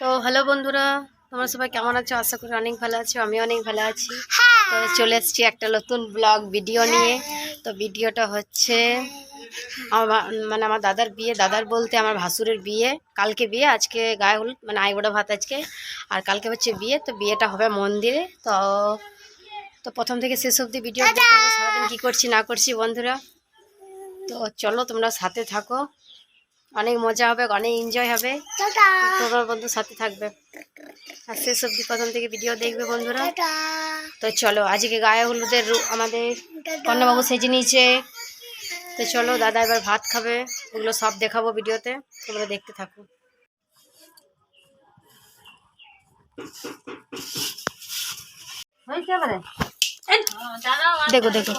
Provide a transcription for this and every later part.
তো হ্যালো বন্ধুরা তোমরা সবাই কেমন আছো? আশা করি অনেক ভালো আছো আমি অনেক ভালো আছি। তো চলে এসেছি একটা নতুন ব্লগ ভিডিও নিয়ে। তো ভিডিওটা হচ্ছে আমার মানে আমার দাদার বিয়ে দাদার বলতে আমার ভাসুরের বিয়ে কালকে বিয়ে আজকে গায়ে হলুদ মানে আইবড়া ভাত আজকে। আর কালকে হচ্ছে বিয়ে তো বিয়েটা হবে মন্দিরে। তো তো প্রথম থেকে শেষ অবধি ভিডিও সারাদিন কী করছি না করছি বন্ধুরা। তো চলো তোমরা সাথে থাকো। অনেক মজা হবে অনেক এনজয় হবে। তোমরা বন্ধু সাথে থাকবে। আর শেষ অব্দি প্রথম থেকে ভিডিও দেখবে বন্ধুরা। তো চলো আজকে গায়ে হলুদের আমাদের কন্যাবাবু সেজে নিয়েছে। তো চলো দাদা এবার ভাত খাবে। ওগুলো সব দেখাবো ভিডিওতে তোমরা দেখতে থাকো। দেখো দেখো।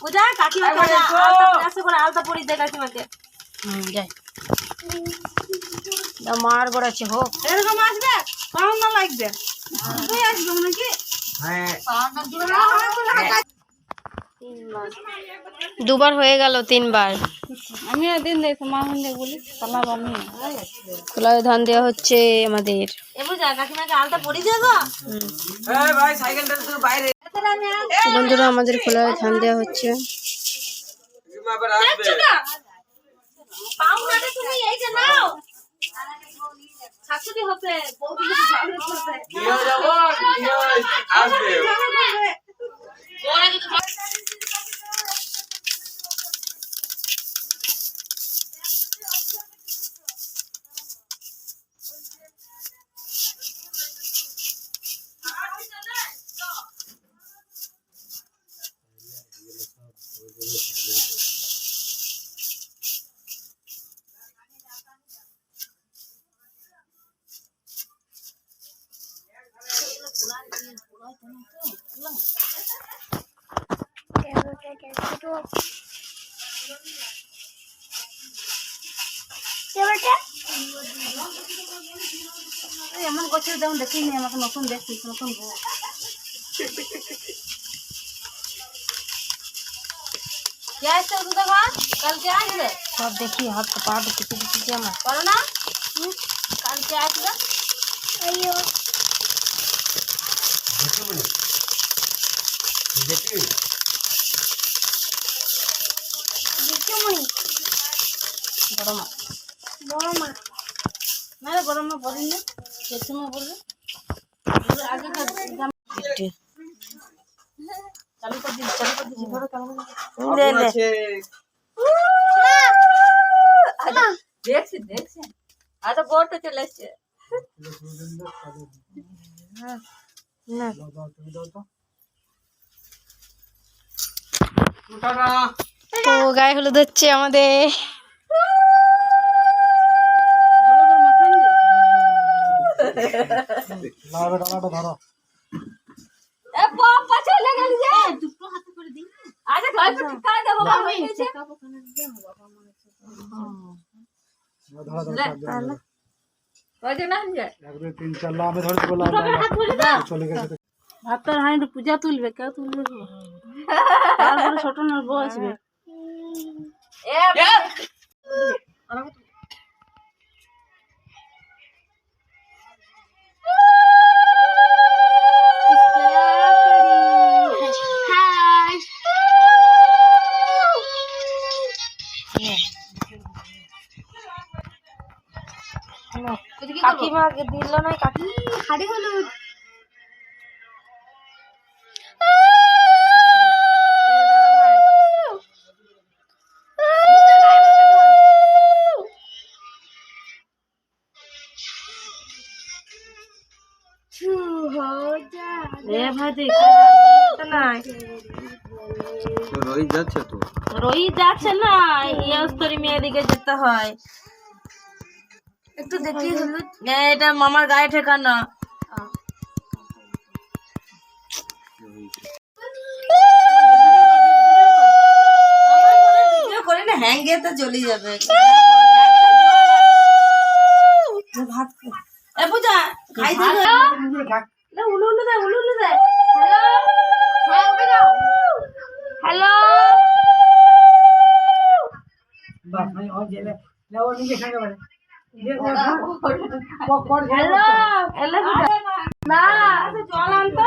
পূজা কাকিমাকে আলতা পরে আসো করে আলতা পরিয়ে দে কাকিমাকে হুম যাই। মার বড় আছে হোক। এরকম আসবে? কেমন না লাগবে। তুই আসবে নাকি? দুবার হয়ে গেল তিনবার। আমি একদিন দেখো মা হলে বলি পালাব আমি ধান দেওয়া হচ্ছে আমাদের। এ কাকিমাকে আলতা পরিয়ে দে গো হুম। তাহলে আমি আল- তো বন্ধুরা আমাদের খোলায় ধান দেওয়া হচ্ছে দেখছ না? পাউডারটা তুমি এই যে নাও শাশুড়ি হবে এই এমন করছে যেমন দেখিনি আমাকে নতুন দেখছি নতুন বউ কে আসছে ওষুধ ঘর কালকে আসবে সব দেখি হাত পা কিছু কিছু আমার করো না হুম, কালকে আসবে বড় মা না রে গরম মা বলিনি না জেঠু মা বলবে আগে চালু করে দিচ্ছি চালু করে দিচ্ছি ধরো চালু করে দেখছি দেখছি। আচ্ছা বোর্ডটা চলে এসছে। না। তো গায়ে হলুদ হচ্ছে আমাদের। এ বাবা চলে গেল যে। দুটো হাতে করে দিই। আরে ঘর তো ঠিকানা দেবো বাবা হয়ে গেছে ওই না যে। তিন চার লো আমি ধরে বললাম হাত ধরে দাও। চলে গেছে ভাতটার হাঁড়ি পূজা তুলবে কেউ তুলবে? তারপরে ছোট না বউ আসবে। কাকিমাকে দিল না কাকি। হাড়ি হলুদ। রোহিত যাচ্ছে তো? রোহিত যাচ্ছে না ইয়স্তরি মেয়েদিকে যেতে হয়। একটু দেখি হলুদ এটা মামার গায়ে ঠেকানো। করে না হ্যাঙ্গে তো চলে যাবে। ভাত এ পূজা খাই দে উলু উলু দে উলু উলু দে হ্যালো হ্যালো বাস আমি ওই জেলে না ও নিজে খাইতে পারে যে ও ও কর হ্যালো হ্যালো না। জল আনতো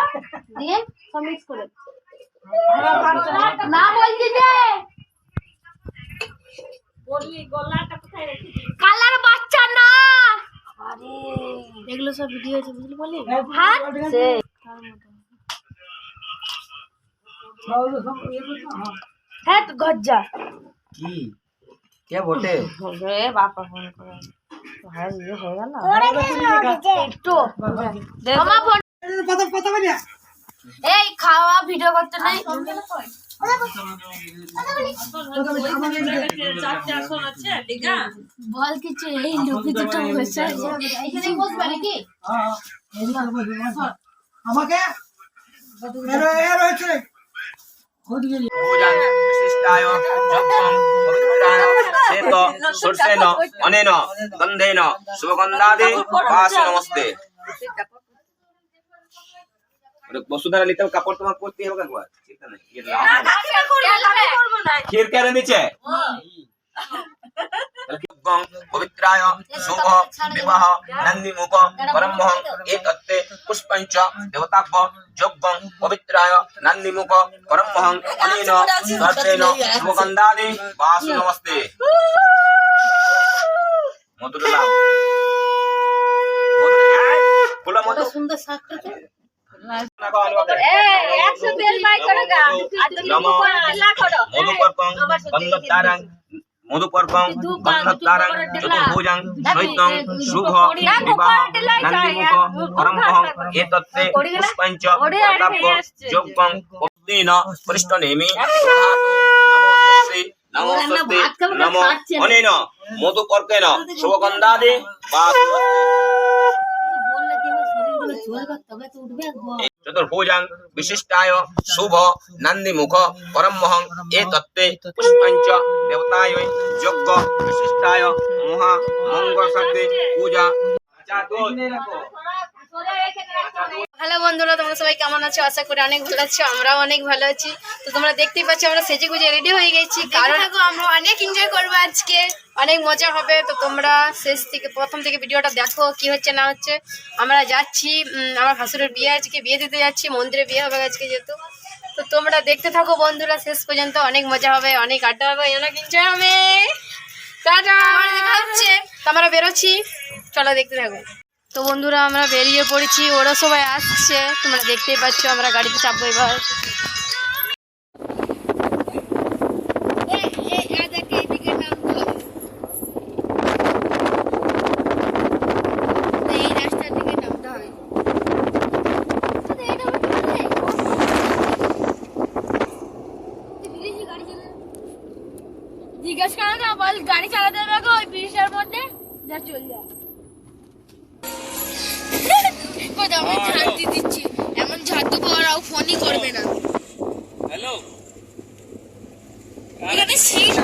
দিয়ে সব মিক্স করে। না বলছি যে। কালার বাচ্চা না। এগুলো সব ভিডিও আছে বুঝলি বলি? হ্যাঁ হ্যাঁ? গজ্জা কি? কে বটে? বাপা ফোন করে। গেল একটু আমার ফোন পাতা পাতা এই খাওয়া ভিডিও করতে নাই। বল কিছু এই লুকি দুটো বসে আমাকে? এর ಶ್ವೇತ ಸುರ್ಸೇನ ಅನೇನ ಗಂಧೇನ ಶುಭಗಂಧಾದಿ ವಾಸಿ ನಮಸ್ತೆ বসুধারা নিতে কাপড় তোমার করতে হবে একবার চিন্তা নেই ক্ষীর কেন নিচে পবিত্রায় শুভ বিবাহ নন্দিমুখ পরমহং একত্রে পুষ্পঞ্চ দেবতাভ্য যোগ্যং পবিত্রায় নন্দিমুখ পরমহং অনেন ধর্ষেন শুভগন্ধাদি বাসু নমস্তে মধুর নাম সুন্দর সাক্ষাৎ একশো বেল বাই করো গা আর তুমি লাখ করো আমার সাথে মধুপর্কং বন্ধতারাং চতুর্ভুজাং সৈতং শুভ বিবাহ নন্দিমুখ পরমহং এতত্তে পুষ্পঞ্চ প্রতাপ্য যজ্ঞং পদ্মিন পৃষ্ঠ নেমি নমস্তে নমো অনেন মধুপর্কেন শুভগন্ধাদি বা চতুর্ভুজাং বিশিষ্টায় শুভ নন্দী মুখ পরমহং এ তত্ত্বে পুষ্পঞ্চ দেবতায় যজ্ঞ বিশিষ্টায় মহা মঙ্গল শব্দে পূজা। হ্যালো বন্ধুরা তোমরা সবাই কেমন আছো? আশা করি অনেক ভালো আছো আমরাও অনেক ভালো আছি। তো তোমরা দেখতেই পাচ্ছ আমরা সেজে গুজে রেডি হয়ে গেছি। কারণ আমরা অনেক এনজয় করব আজকে। অনেক মজা হবে। তো তোমরা শেষ থেকে, প্রথম থেকে ভিডিওটা দেখো কি হচ্ছে, না হচ্ছে। আমরা যাচ্ছি আমার ভাসুরের বিয়ে আজকে, বিয়ে দিতে যাচ্ছি, মন্দিরে বিয়ে হবে আজকে যেহেতু। তো তোমরা দেখতে থাকো বন্ধুরা, শেষ পর্যন্ত অনেক মজা হবে, অনেক আড্ডা হবে অনেক এনজয় হবে। হচ্ছে। আমরা বেরোচ্ছি। চলো দেখতে থাকো। তো বন্ধুরা, আমরা বেরিয়ে পড়েছি, ওরা সবাই আসছে। তোমরা দেখতেই পাচ্ছ, আমরা গাড়িতে চাপবো এবার এই রাস্তার দিকে নামতে হবে জিজ্ঞেস করো না বল গাড়ি চালাতে হবে ওই ব্রিজের মধ্যে। যা চল যা। কোথাও আমি দিচ্ছি। এমন ফোনই করবে না। হ্যালো? এখানে সিট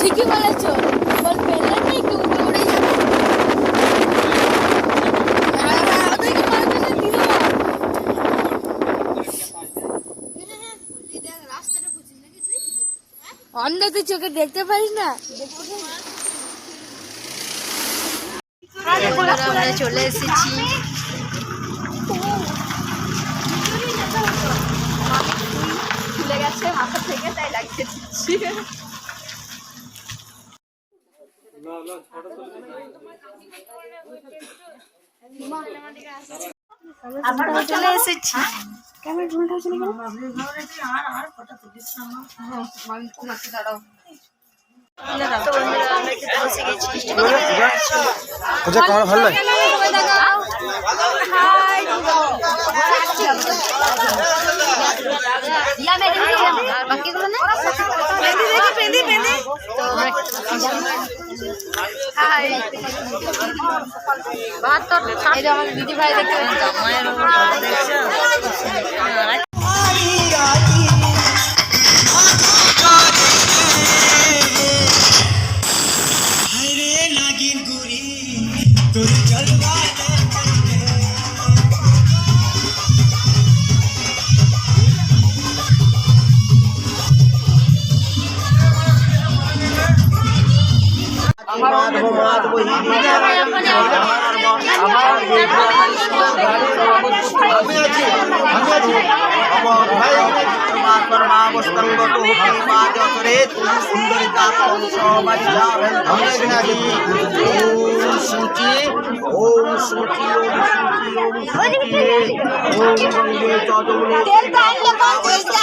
ঠিকই বলেছ বল পেলে নেই কেউ উড়ে যাবে ওদেরকে মারতে না দিল অন্ধ তুই চোখে দেখতে পারিস না। আমরা চলে এসেছি। খুলে গেছে মাথা থেকে তাই লাগিয়ে দিচ্ছি আমরা চলে এসেছি খেতে বসে গেছি আচ্ছা কার ভালো লাগে আর বাকিগুলো না হাই এই যে আমার দিদি ভাই দেখতে মাধব মাধব আমি আছি আমি আছি আমার ভাই মা কর্মাবস্তঙ্গ তো মা যতরে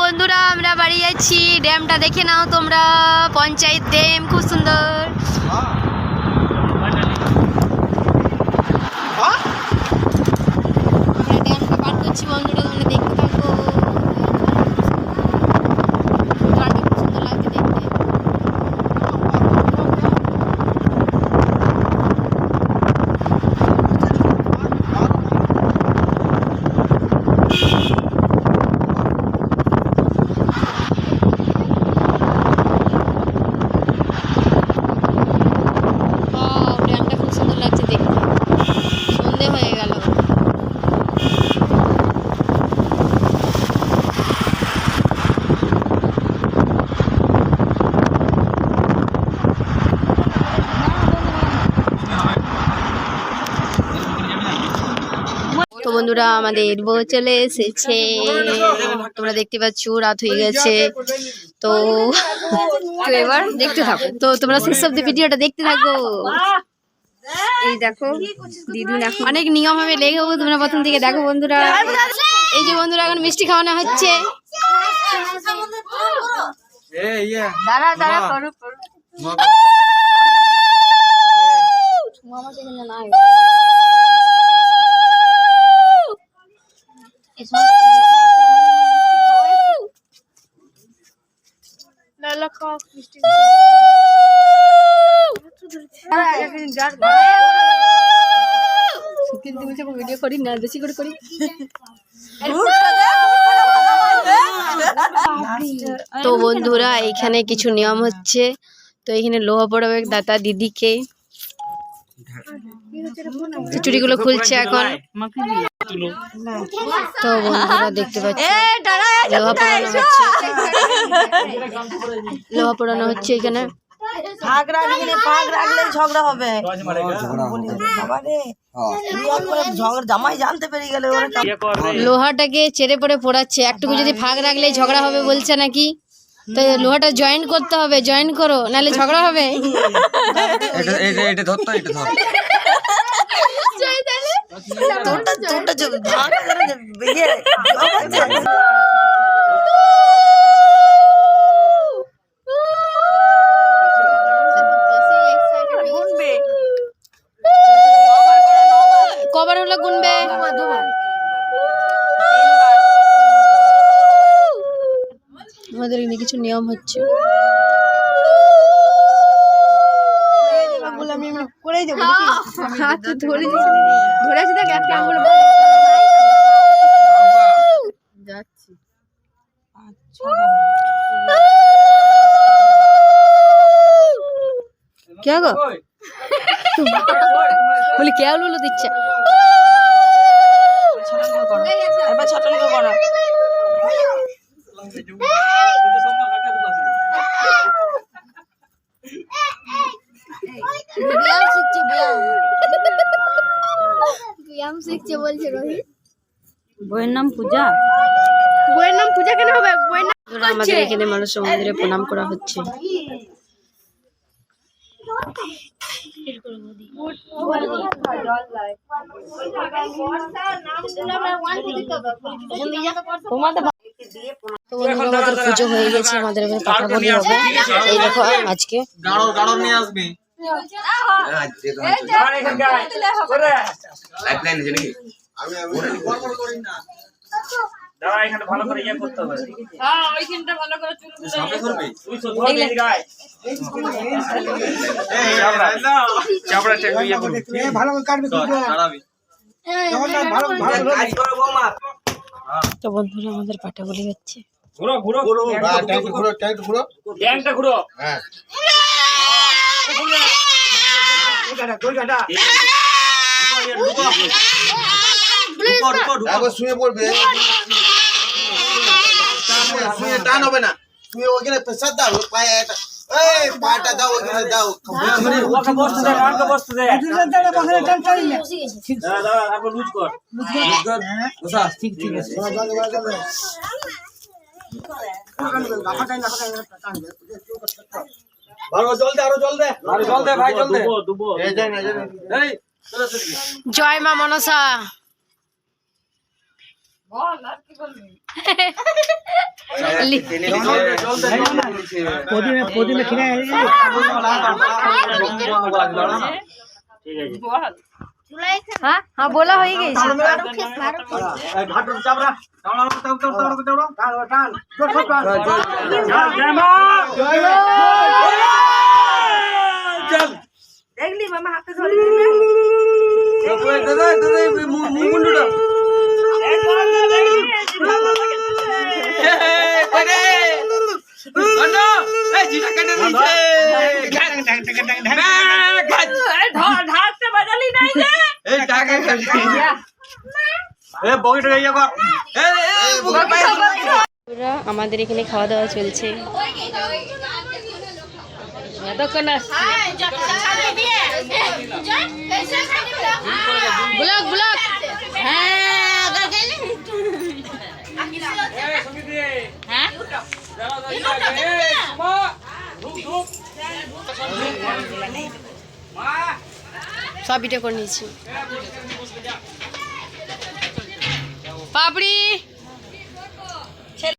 বন্ধুরা, আমরা বাড়ি যাচ্ছি ড্যামটা দেখে নাও তোমরা। পঞ্চায়েত ড্যাম, খুব সুন্দর। ড্যামটা পার করছি বন্ধুরা তোমরা দেখতে থাকো জলটা খুব সুন্দর লাগছে দেখতে ও ড্যামটা খুব সুন্দর লাগছে দেখতে সন্ধে হয়ে গেল তো বন্ধুরা আমাদের বউ চলে এসেছে। তোমরা দেখতে পাচ্ছ রাত হয়ে গেছে। তো তো এবার দেখতে থাকো। তো তোমরা শেষ অব্দি ভিডিওটা দেখতে থাকো। এই দেখো দিদুন এখন অনেক নিয়ম হবে লেগে তোমরা প্রথম থেকে দেখো বন্ধুরা। এই যে বন্ধুরা এখন মিষ্টি খাওয়ানো হচ্ছে। দাঁড়া দাঁড়া করো করো মামা। নাই কিন্তু বলছে ভিডিও করি না, বেশি করে করি। তো বন্ধুরা, এখানে কিছু নিয়ম হচ্ছে। তো এখানে লোহা পড়াবে দাতা দিদিকে। চুড়িগুলো খুলছে এখন। তো বন্ধুরা, দেখতে পাচ্ছি। লোহা পড়ানো হচ্ছে। লোহা পড়ানো হচ্ছে এখানে। ফাঁক রাখলে ফাঁক রাখলে ঝগড়া হবে। জামাই জানতে পেরে গেলে লোহাটাকে চেড়ে পড়ে পড়াচ্ছে। একটুকু যদি ফাঁক রাখলেই ঝগড়া হবে বলছে নাকি? তো লোহাটা জয়েন করতে হবে জয়েন করো নাহলে ঝগড়া হবে। তোরটা তোরটা যে ভাগ করে যে ইয়ে কবার হলো গুনবে আমাদের এখানে কিছু নিয়ম হচ্ছে করেই দেবো হাত ধরে ধরে আছে দেখ একটা আঙুল যাচ্ছি क्या गो বলি কে আলু দিচ্ছে এবার ছটন করো। ব্যায়াম শিখছে ব্যায়াম ব্যায়াম শিখছে বলছে রোহিত। বইয়ের নাম পূজা। বইয়ের নাম পূজা কেন হবে? বইয়ের নাম আমাদের এখানে মানুষ মন্দিরে প্রণাম করা হচ্ছে। পুজো হয়ে গেছে আমাদের এখানে পাকা বলি হবে এই দেখো আজকে গাড়ো গাড়ো নিয়ে আসবি আমি দাঁড়া এখানে ভালো করে ইয়ে করতে হবে হ্যাঁ ওইখানটা ভালো করে চুল সামনে করবে তুই তো ধর দিদি গায় চাপড়া চাপড়া ইয়ে করবি এ, ভালো করে কাটবে না ভালো ভালো কাজ করো বৌমা তো বন্ধুরা আমাদের পাঠাগুলি হচ্ছে ঘুরো ঘুরো ঘুরো ঘুরো টাইট ঘুরো গ্যাংটা ঘুরো হ্যাঁ শুয়ে পড়বে শুয়ে- টান হবে না। ওখানে প্রেসার দাও পায়ে একটা এই পাটা দাও ওখানে দাও। ওকে বসতে দে আমাকে বসতে দে। দুজন টানে বসে টান টান দাঁড়া দাঁড়া তারপর লুজ কর। বসা ঠিক ঠিক আছে। ভালো জল দে আরও জল দে। আরে জল দে ভাই জল দে। দুবো দুবো এই যাই না যাই এই চলো চলো জয় মা মনসা। লি- পদিনে পদিনে কিনে ঠিক আছে হ্যাঁ হ্যাঁ বলা হয়ে গেছে ঘাটুর চাপড়া চাপড়া চাপড়া চাপড়া চাপড়া টান টান জোর আমাদের এখানে খাওয়া দাওয়া চলছে। এতক্ষণ ব্লক ব্লক সব করে নিয়েছি। পাপড়ি!